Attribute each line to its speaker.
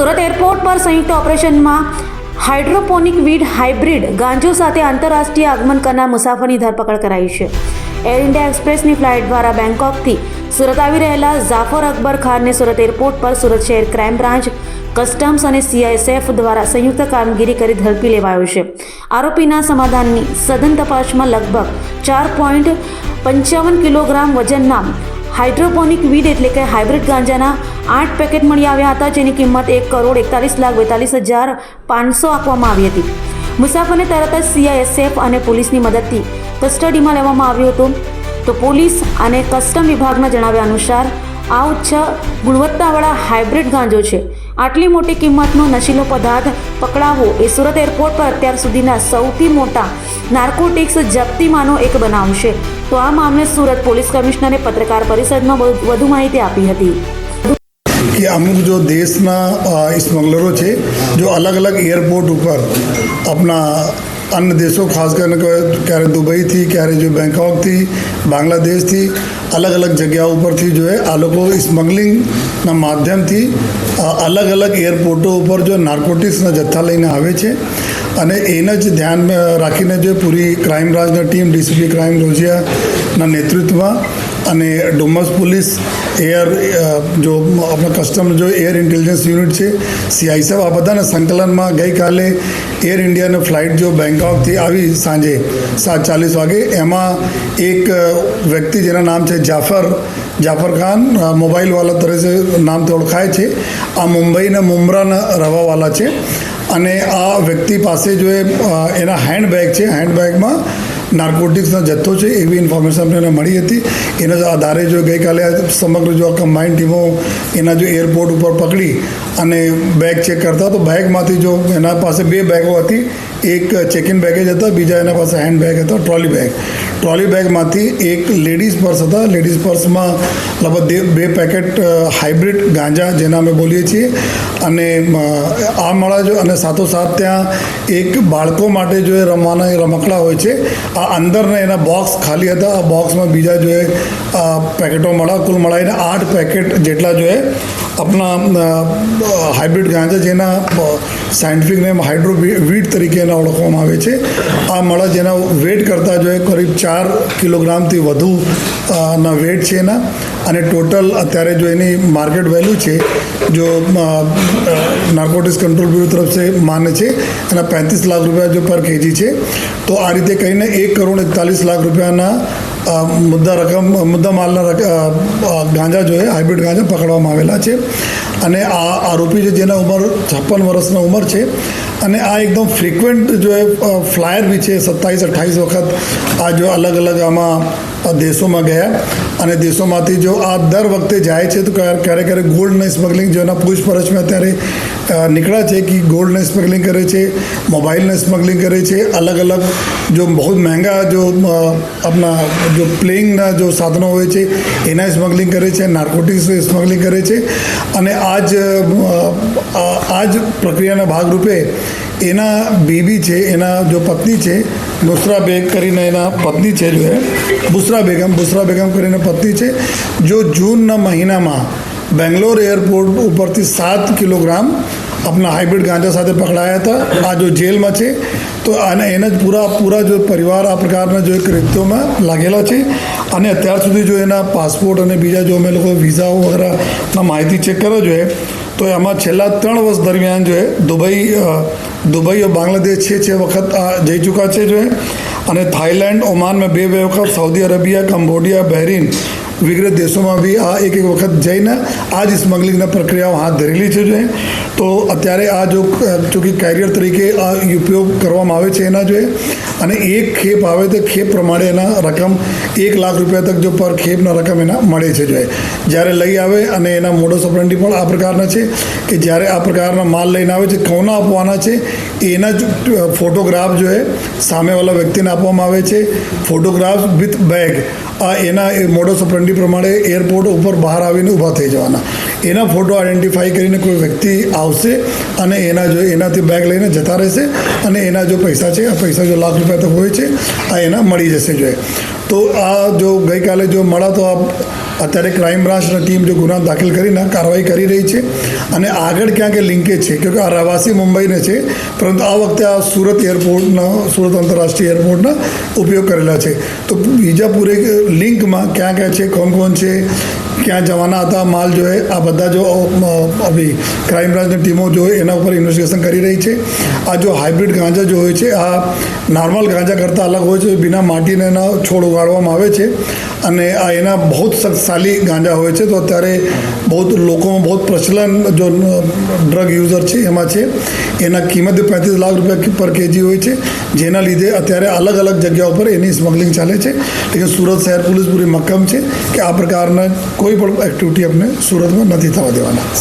Speaker 1: Surat airport પર સંયુક્ત ઓપરેશનમાં હાઇડ્રોપોનિક વીડ હાઇબ્રિડ ગાંજો સાથે આંતરરાષ્ટ્રીય આગમન કરનાર મુસાફરની ધરપકડ કરાઈ છે. એર ઇન્ડિયા એક્સપ્રેસની ફ્લાઇટ દ્વારા બેંકોકથી સુરત આવી રહેલા ઝાફર અકબર ખાનને સુરત એરપોર્ટ પર સુરત શહેર ક્રાઇમ બ્રાન્ચ, કસ્ટમ્સ અને સીઆઈએસએફ દ્વારા સંયુક્ત કામગીરી કરી ઝડપી લેવાયો છે. આરોપીના સમાધાનની સઘન તપાસમાં લગભગ ચાર પોઈન્ટ પંચાવન કિલોગ્રામ વજનના હાઇડ્રોપોનિક વીડ એટલે કે હાઇબ્રિડ ગાંજાના આઠ પેકેટ મળી આવ્યા હતા, જેની કિંમત એક કરોડ એકતાલીસ લાખ બેતાલીસ હજાર પાંચસો આપવામાં આવી હતી. મુસાફરને તરત જ સીઆઈએસએફ અને પોલીસની મદદથી કસ્ટડીમાં લેવામાં આવ્યો હતો. તો પોલીસ અને કસ્ટમ વિભાગના જણાવ્યા અનુસાર, આ ઉચ્ચ ગુણવત્તાવાળા હાઇબ્રિડ ગાંજો છે. આટલી મોટી કિંમતનો નશીલો પદાર્થ પકડાવવો એ સુરત એરપોર્ટ પર અત્યાર સુધીના સૌથી મોટા નાર્કોટિક્સ જપ્તીમાંનો એક બનાવ છે. તો આ મામલે સુરત પોલીસ કમિશનરે પત્રકાર પરિષદમાં વધુ- માહિતી આપી હતી.
Speaker 2: કે અમુક જો દેશના સ્મગલરો છે, જો અલગ અલગ એરપોર્ટ ઉપર આપણા અન્ય દેશો, ખાસ કરીને ક્યારે દુબઈથી, ક્યારે જો બેંકોકથી બાંગ્લાદેશથી અલગ અલગ જગ્યાઓ ઉપરથી જો આ લોકો સ્મગલિંગના માધ્યમથી અલગ અલગ એરપોર્ટો ઉપર જો નાર્કોટિક્સના જથ્થા લઈને આવે છે. અને એને જ ધ્યાનમાં રાખીને જો પૂરી ક્રાઇમ બ્રાન્ચની ટીમ, ડીસીપી ક્રાઇમ રોજિયાના નેતૃત્વમાં અને ડુમસ પોલીસ એર જો આપણા કસ્ટમ જો એર ઇન્ટેલિજન્સ યુનિટ છે સીઆઈસએફ આ બધાના સંકલનમાં ગઈકાલે એર ઇન્ડિયાની ફ્લાઇટ જો બેંકોકથી આવી સાંજે સાત ચાલીસ વાગે, એમાં એક વ્યક્તિ જેના નામ છે જાફર જાફર ખાન મોબાઈલવાલા તરીકે નામથી ઓળખાય છે, આ મુંબઈના મુમરાના રહેવાવાલા છે. અને આ વ્યક્તિ પાસે જો એના હેન્ડબેગ છે, હેન્ડબેગમાં નાર્કોટિક્સનો જથ્થો છે એવી ઇન્ફોર્મેશન અમને મળી હતી. એના આધારે જો ગઈકાલે સમગ્ર જો કમ્બાઇન્ડ ટીમો એના જો એરપોર્ટ ઉપર પકડી અને બેગ ચેક કરતા, તો બેગમાંથી જો એના પાસે બે બેગો હતી. એક ચેકિન બેગેજ હતા, બીજા એના પાસે હેન્ડ બેગ હતો ટ્રોલી બેગ ટ્રોલી બેગમાંથી એક લેડીઝ પર્સ હતા. લેડીઝ પર્સમાં લગભગ બે- પેકેટ હાઇબ્રિડ ગાંજા જેના અમે બોલીએ છીએ. અને આ મળા જો અને સાથોસાથ ત્યાં એક બાળકો માટે જો એ રમવાના, એ રમકડા હોય છે. આ અંદરના એના બોક્સ ખાલી હતા. આ બોક્સમાં બીજા જો એ પેકેટો મળ્યા. કુલ મળાઈને આઠ પેકેટ જેટલા જો એ આપણા હાઇબ્રિડ ગાંજા જેના સાયન્ટિફિક નેમ હાઇડ્રો વીટ તરીકે એને ઓળખવામાં આવે છે. આ મળા જેના વેટ કરતાં જોઈએ, કરીબ ચાર કિલોગ્રામથી વધુ ના વેટ છે એના. અને ટોટલ અત્યારે જો એની માર્કેટ વેલ્યુ છે, જો નાર્કોટિક્સ કંટ્રોલ બ્યુરો તરફ સે માને છે, એના પેંત્રીસ લાખ રૂપિયા જો પર કેજી છે, તો આ રીતે કહીને એક કરોડ એકતાલીસ લાખ રૂપિયાના મુદ્દા રકમ, મુદ્દા માલના ગાંજા જોઈએ, હાઇબ્રિડ ગાંજા પકડવામાં આવેલા છે. અને આ આરોપી છે જેના ઉંમર છપ્પન વર્ષના ઉંમર છે. અને આ એકદમ ફ્રિકવન્ટ જો એ ફ્લાયર બી છે, સત્તાવીસ અઠ્ઠાવીસ વખત આ જો અલગ અલગ આમાં દેશોમાં ગયા અને દેશોમાંથી જો આ દર વખતે જાય છે, તો ક્યારે ક્યારેક ક્યારેક ગોલ્ડની સ્મગલિંગ જેના પૂછપરછમાં અત્યારે નીકળ્યા છે કે ગોલ્ડને સ્મગલિંગ કરે છે, મોબાઈલને સ્મગલિંગ કરે છે, અલગ અલગ જો બહુ મહેંગા જો આપણા જો પ્લેઇંગના જો સાધનો હોય છે, એના સ્મગલિંગ કરે છે, નાર્કોટિક્સ સ્મગલિંગ કરે છે. અને આજ આજ પ્રક્રિયાના ભાગરૂપે એના બેબી છે, એના જો પત્ની છે, બુસરા બેગ કરીને એના પત્ની છે, જો એ બુસરા બેગમ બુસરા બેગમ કરીને પત્ની છે. જો જૂનના મહિનામાં બેંગ્લોર એરપોર્ટ ઉપરથી સાત કિલોગ્રામ આપણા હાઇબ્રિડ ગાંજા સાથે પકડાયા હતા. આ જો જેલમાં છે તો અને એના જ પૂરા પૂરા જો પરિવાર આ પ્રકારના જો એક કૃત્યોમાં લાગેલા છે. અને અત્યાર સુધી જો એના પાસપોર્ટ અને બીજા જો અમે લોકો વિઝાઓ વગેરેના માહિતી ચેક કરો જોઈએ, તો એમાં છેલ્લા ત્રણ વર્ષ દરમિયાન જો દુબઈ દુબઈ, બાંગ્લાદેશ છે છે વખત જઈ ચૂક્યા છે જો એ. અને થાઈલેન્ડ ઓમાનમાં બે બે વખત સાઉદી અરેબિયા, કંબોડિયા, બહેરીન વગેરે દેશોમાં બી આ એક એક વખત જઈને આ જ સ્મગલિંગના પ્રક્રિયાઓ હાથ ધરેલી છે તો અત્યારે આ જો ચૂંકી કેરિયર તરીકે આ ઉપયોગ કરવામાં આવે છે એના જોઈએ અને એક ખેપ આવે તો ખેપ પ્રમાણે એના રકમ એક લાખ રૂપિયા તક જો પર ખેપના રકમ એના મળે છે જોઈએ જ્યારે લઈ આવે અને એના મોડસ ઓપરેન્ડી પણ આ પ્રકારના છે કે જ્યારે આ પ્રકારના માલ લઈને આવે છે, કોના આપવાના છે, એના જ ફોટોગ્રાફ જો એ સામેવાળા વ્યક્તિને આપવામાં આવે છે. ફોટોગ્રાફ વિથ બેગ આ એના મોડસ ઓપરેન્ડી પ્રમાણે એરપોર્ટ ઉપર બહાર આવીને ઊભા થઈ જવાના. એના ફોટો આઈડેન્ટિફાઈ કરીને કોઈ વ્યક્તિ આવશે અને એના જો એનાથી બેગ લઈને જતા રહેશે અને એના જો પૈસા છે, આ પૈસા જો લાખ રૂપિયા તો હોય છે, આ એના મળી જશે જોઈએ તો આ જો ગઈકાલે જો મળા તો આ અત્યારે ક્રાઇમ બ્રાન્ચની ટીમ જો ગુના દાખલ કરીને કાર્યવાહી કરી રહી છે અને આગળ ક્યાં કે લિંકેજ છે. કેમકે આ રહેવાસી મુંબઈને છે, પરંતુ આ વખતે આ સુરત એરપોર્ટના સુરત આંતરરાષ્ટ્રીય એરપોર્ટના ઉપયોગ કરેલા છે. તો બીજા પૂરે લિંકમાં ક્યાં ક્યાં છે, કોણ કોણ છે ક્યાં જવાના હતા, માલ જોઈએ આ બધા જો અભી ક્રાઇમ બ્રાન્ચની ટીમો જો એના ઉપર ઇન્વેસ્ટિગેશન કરી રહી છે. આ જો હાઇબ્રિડ ગાંજા જો હોય છે, આ નોર્મલ ગાંજા કરતાં અલગ હોય છે, બિના માટીને એના છોડ ઉગાડવામાં આવે છે. અને આ એના બહુ શક્તિશાળી ગાંજા હોય છે. તો અત્યારે બહુ લોકોમાં બહુ પ્રચલન જો ડ્રગ યુઝર છે, એમાં છે. એના કિંમત પાંત્રીસ લાખ રૂપિયા પર કેજી હોય છે. જેના લીધે અત્યારે અલગ અલગ જગ્યા ઉપર એની સ્મગલિંગ ચાલે છે. લેકિન સુરત શહેર, પોલીસ પૂરી મક્કમ છે કે આ પ્રકારના કોઈ પણ એક્ટિવિટી આપણે સુરતમાં નથી થવા દેવાના.